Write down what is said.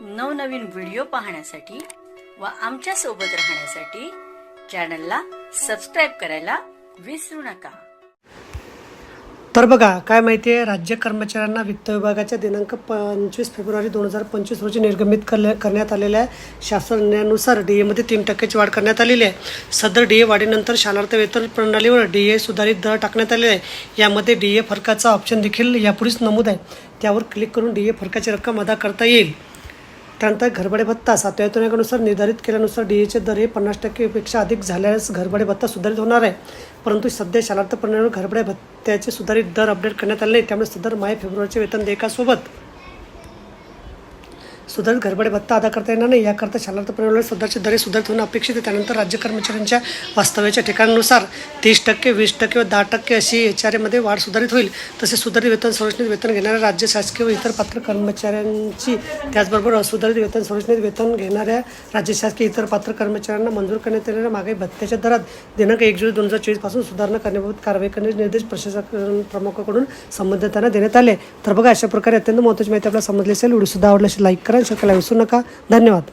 नवनवीन व्हिडिओ पाहण्यासाठी व आमच्यासोबत राहण्यासाठी चॅनलला सबस्क्राईब करायला विसरू नका. तर बघा काय माहिती आहे राज्य कर्मचाऱ्यांना वित्त विभागाच्या दिनांक पंचवीस फेब्रुवारी दोन हजार पंचवीस रोजी निर्गमित करल्या करण्यात आलेल्या शासनानुसार डी एमध्ये तीन टक्क्याची वाढ करण्यात आलेली आहे. सदर डी ए वाढीनंतर शालार्थ वेतन प्रणालीवर डी ए सुधारित दर टाकण्यात आलेला आहे. यामध्ये डी ए फरकाचा ऑप्शन देखील यापुढेच नमूद आहे. त्यावर क्लिक करून डी ए फरकाची रक्कम अदा करता येईल. त्यानंतर घरभाडे भत्ता सातव्या योजनेनुसार निर्धारित केल्यानुसार डी एचे दर हे पन्नास टक्केपेक्षा अधिक झाल्यास घरभाडे भत्ता सुधारित होणार आहे. परंतु सध्या शालार्थ परिणाम घरभाडे भत्त्याचे सुधारित दर अपडेट करण्यात आले नाही. त्यामुळे सदर माय फेब्रुवारीचे वेतन देयकासोबत सुधारित घरभाडे भत्ता अदा करता येणार नाही. याकरता शालार्थ प्रणालीवर सदरचे दरे सुधारित होणं अपेक्षित आहे. त्यानंतर राज्य कर्मचाऱ्यांच्या वास्तव्याच्या ठिकाणानुसार तीस टक्के वीस टक्के व दहा टक्के अशी एच आर एमध्ये वाढ सुधारित होईल. तसेच सुधारित वेतन संरचनेत वेतन घेणाऱ्या राज्य शासकीय व इतर पात्र कर्मचाऱ्यांची त्याचबरोबर असुधारित वेतन संरचनेत वेतन घेणाऱ्या राज्य शासकीय इतर पात्र कर्मचाऱ्यांना मंजूर करण्यात आलेल्या मागाई भत्त्याच्या दरात दिनांक एक जुलै दोन हजार चोवीसपासून सुधारणा करण्याबाबत कारवाई करण्याचे निर्देश प्रशासन प्रमुखाकडून संबंधितांना देण्यात आले. तर बघा अशा प्रकारे अत्यंत महत्त्वाची माहिती आपल्याला समजली असेल. व्हिडिओ सुद्धा आवडला लाईक करा. शेअर करायला विसरू नका. धन्यवाद.